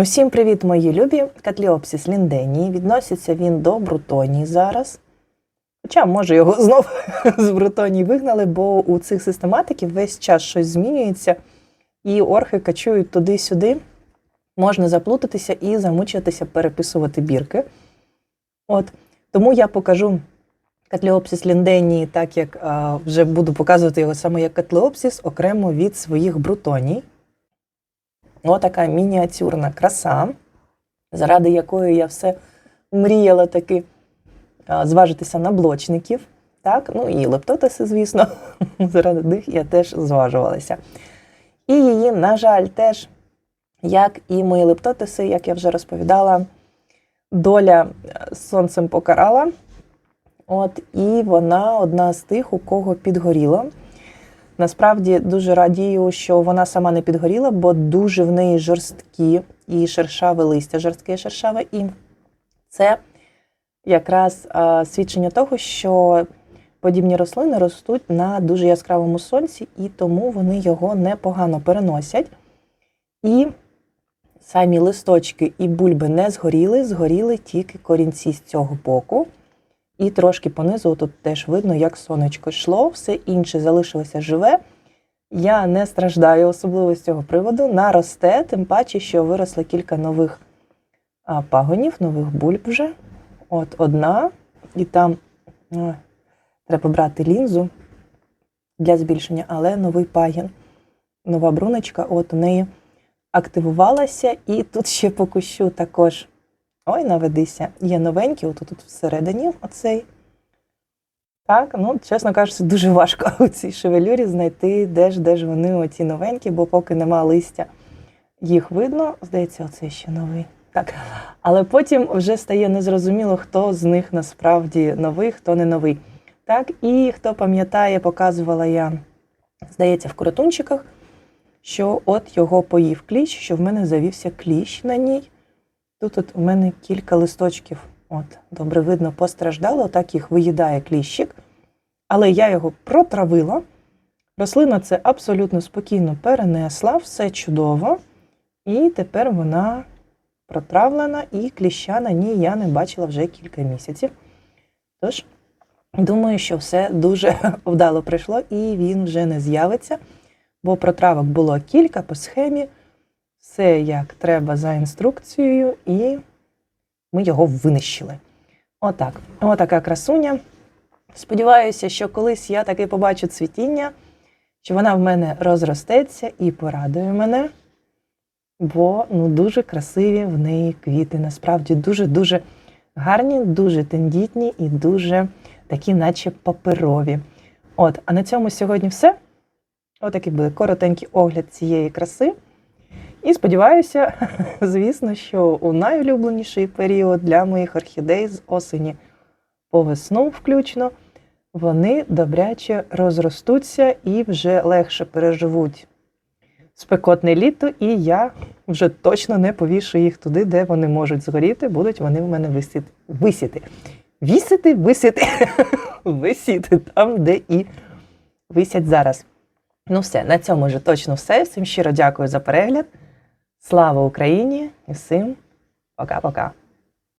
Усім привіт, мої любі! Катліопсіс лінденії. Відноситься він до брутонії зараз. Хоча, може, його знов з брутонії вигнали, бо у цих систематиків весь час щось змінюється, і орхи качують туди-сюди. Можна заплутатися і замучитися переписувати бірки. От. Тому я покажу Катліопсіс лінденії, так як а, вже буду показувати його саме як катліопсіс, окремо від своїх брутоній. Отака мініатюрна краса, заради якої я все мріяла таки зважитися на блочників. Так? Ну і лептотиси, звісно, заради них я теж зважувалася. І її, на жаль, теж, як і мої лептотиси, як я вже розповідала, доля е, сонцем покарала. От, і вона одна з тих, у кого підгоріло. Насправді дуже радію, що вона сама не підгоріла, бо дуже в неї жорсткі і шершаве листя, жорстке шершаве. І це якраз свідчення того, що подібні рослини ростуть на дуже яскравому сонці, і тому вони його непогано переносять. І самі листочки і бульби не згоріли, згоріли тільки корінці з цього боку. І трошки понизу тут теж видно, як сонечко йшло, все інше залишилося живе. Я не страждаю особливо з цього приводу. Наросте, тим паче, що виросли кілька нових пагонів, нових бульб вже. От одна, і там а, треба брати лінзу для збільшення, але новий пагін, нова бруночка, от у неї активувалася, і тут ще по кущу також. Ой, наведися. Є новенькі, отут тут всередині оцей. Так, ну, чесно кажучи, дуже важко у цій шевелюрі знайти, де ж, де ж вони оці новенькі, бо поки нема листя, їх видно. Здається, оцей ще новий. Так. Але потім вже стає незрозуміло, хто з них насправді новий, хто не новий. Так, і хто пам'ятає, показувала я, здається, в коротунчиках, що от його поїв кліщ, що в мене завівся кліщ на ній. Тут от у мене кілька листочків, от, добре видно, постраждало, так їх виїдає кліщик. Але я його протравила. Рослина це абсолютно спокійно перенесла, все чудово. І тепер вона протравлена, і кліща на ній я не бачила вже кілька місяців. Тож, думаю, що все дуже вдало прийшло, і він вже не з'явиться, бо протравок було кілька по схемі все як треба за інструкцією, і ми його винищили. Отак. Отака красуня. Сподіваюся, що колись я таки побачу цвітіння, що вона в мене розростеться і порадує мене, бо ну, дуже красиві в неї квіти. Насправді дуже-дуже гарні, дуже тендітні і дуже такі, наче паперові. От, а на цьому сьогодні все. Отакий буде коротенький огляд цієї краси. І сподіваюся, звісно, що у найулюбленіший період для моїх орхідей з осені по весну, включно, вони добряче розростуться і вже легше переживуть спекотне літо, і я вже точно не повішу їх туди, де вони можуть згоріти, будуть вони в мене висіти. висіти. Вісити, висіти, висіти там, де і висять зараз. Ну все, на цьому вже точно все. Всім щиро дякую за перегляд. Слава Україні і всім пока-пока.